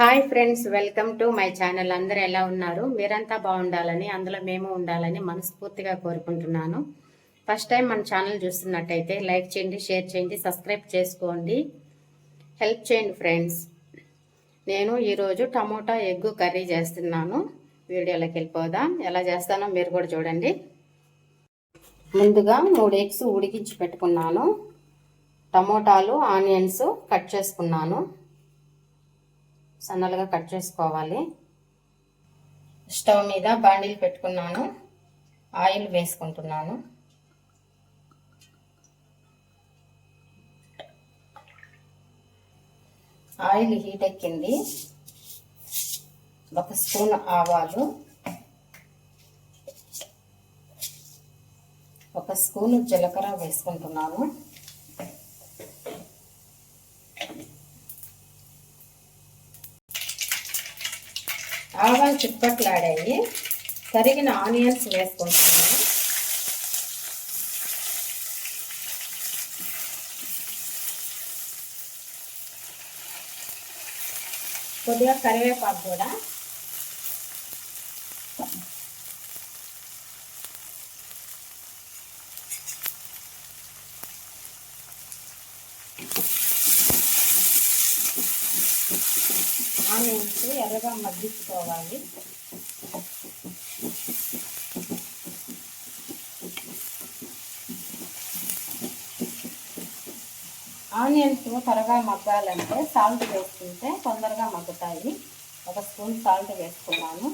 Hi friends welcome to my channel. అందరూ ఎలా ఉన్నారు? మీరంతా బాగుండాలని అందులో మేము ఉండాలని మనస్ఫూర్తిగా కోరుకుంటున్నాను. ఫస్ట్ టైం మన ఛానల్ చూస్తున్నట్టయితే లైక్ చేయండి షేర్ చేయండి సబ్స్క్రైబ్ చేసుకోండి. హెల్ప్ చేయండి ఫ్రెండ్స్. నేను ఈరోజు టమోటా ఎగ్ కర్రీ చేస్తున్నాను. వీడియోలోకి వెళ్ళిపోదాం. ఎలా చేస్తానో మీరు కూడా చూడండి. ముందుగా మూడు ఎగ్స్ ఉడికించి పెట్టుకున్నాను. టమోటాలు ఆనియన్స్ కట్ చేసుకున్నాను. సన్నలుగా కట్ చేసుకోవాలి. స్టవ్ మీద బాండీలు పెట్టుకున్నాను. ఆయిల్ వేసుకుంటున్నాను. ఆయిల్ హీట్ ఎక్కింది. ఒక స్పూన్ ఆవాలు. ఒక స్పూన్ జీలకర్ర వేసుకుంటున్నాను. ఆవాలు చిప్పట్లాడాయి. తరిగిన ఆనియన్స్ వేసుకుంటున్నాను. కొద్దిగా కరివేపాకు కూడా ఆనియన్స్ ఎర్రగా మగ్గించుకోవాలి. ఆనియన్స్ త్వరగా మగ్గాలంటే సాల్ట్ వేసుకుంటే తొందరగా మగ్గుతాయి. ఒక స్పూన్ సాల్ట్ వేసుకున్నాను.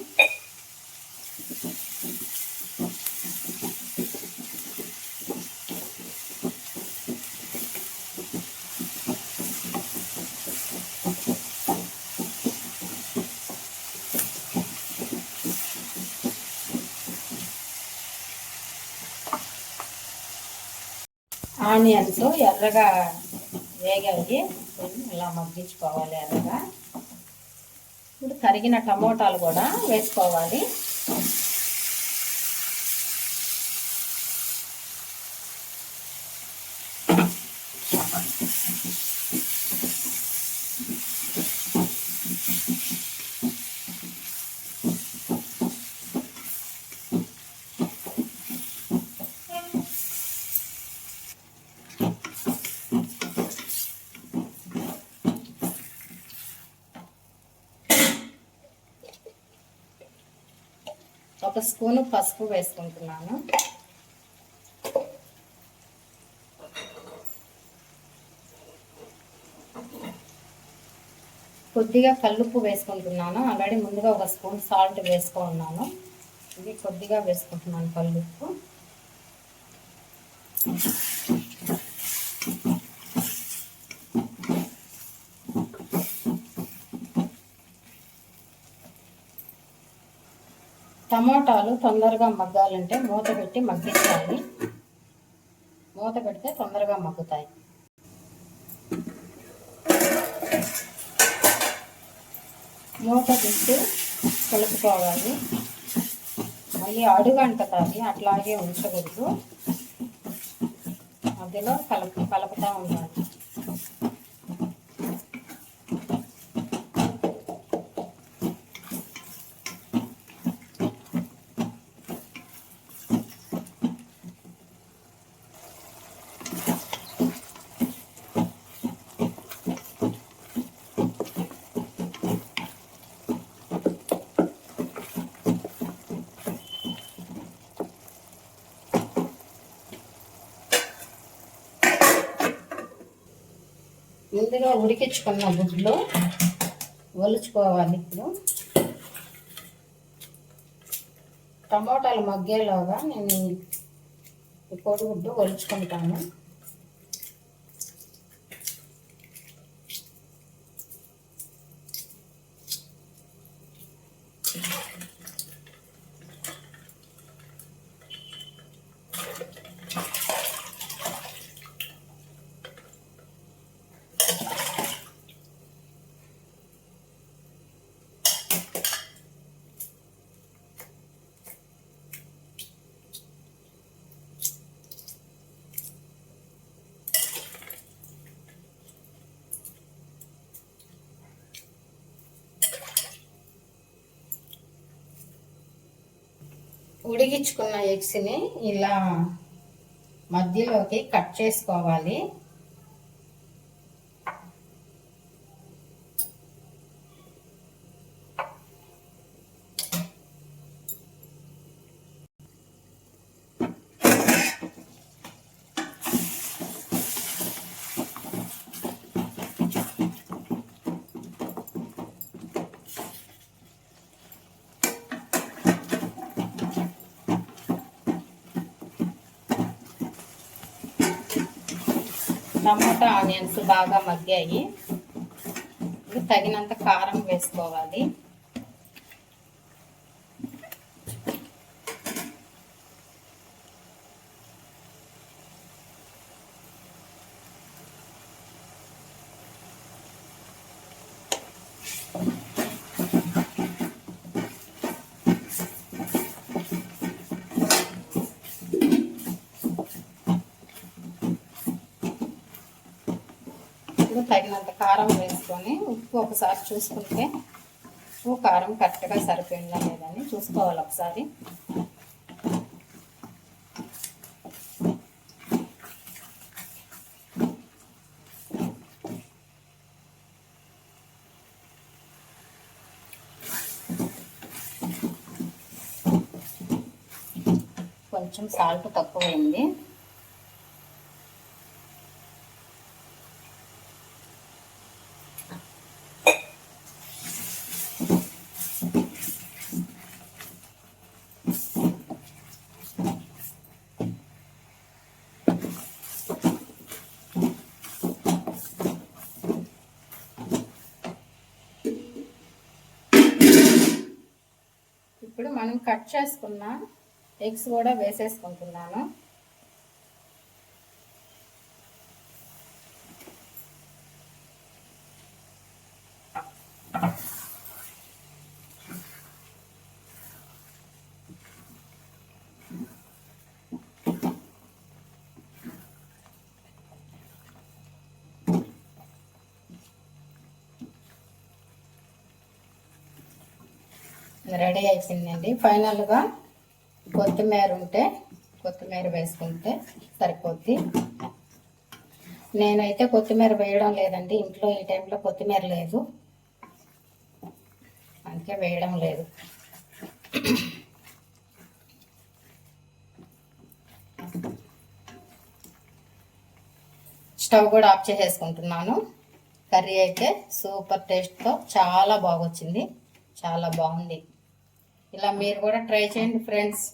ఆనియన్స్ ఎర్రగా వేగాయి ఇలా మగ్గించుకోవాలి ఎర్రగా. ఇప్పుడు తరిగిన టమోటాలు కూడా వేసుకోవాలి. ఒక స్పూను పసుపు వేసుకుంటున్నాను. కొద్దిగా కల్లుప్పు వేసుకుంటున్నాను. ఆల్రెడీ ముందుగా ఒక స్పూన్ సాల్ట్ వేసుకున్నాను ఇది కొద్దిగా వేసుకుంటున్నాను కల్లుప్పు. టమాటాలు తొందరగా మగ్గాలంటే మూత పెట్టి మగ్గించాలి మూత పెడితే తొందరగా మగ్గుతాయి. మూత పెట్టి కలుపుకోవాలి. మళ్ళీ అడుగంట అంటుతుంది అట్లాగే ఉంచకూడదు. మధ్యలో కలుపు కలుపుతూ ఉండాలి. ముందుగా ఉడికించుకున్న గుడ్లు ఒలుచుకోవాలి ఇప్పుడు. టమోటాలు మగ్గేలాగా నేను ఈ కోడిగుడ్డు ఒలుచుకుంటాను ఉడిగించుకున్న ఎగ్స్ని ఇలా మధ్యలోకి కట్ చేసుకోవాలి. టమాటా ఆనియన్స్ బాగా మగ్గాయి. తగినంత కారం వేసుకోవాలి. తగినంత కారం వేసుకొని ఉప్పు ఒకసారి చూసుకుంటే ఉప్పు కారం కరెక్ట్గా సరిపోయిందా లేదని చూసుకోవాలి ఒకసారి. కొంచెం సాల్ట్ తక్కువైంది. ఇప్పుడు మనం కట్ చేసుకున్న ఎగ్స్ కూడా వేసేసుకుంటున్నాను. రెడీ అయిపోయిందండి. ఫైనల్గా కొత్తిమీర ఉంటే కొత్తిమీర వేసుకుంటే సరిపోద్ది. నేనైతే కొత్తిమీర వేయడం లేదండి. ఇంట్లో ఈ టైంలో కొత్తిమీర లేదు. అందుకే వేయడం లేదు. స్టవ్ కూడా ఆఫ్ చేసేసుకుంటున్నాను. కర్రీ అయితే సూపర్ టేస్ట్తో చాలా బాగొచ్చింది. చాలా బాగుంది. ఇలా మీరు కూడా ట్రై చేయండి ఫ్రెండ్స్.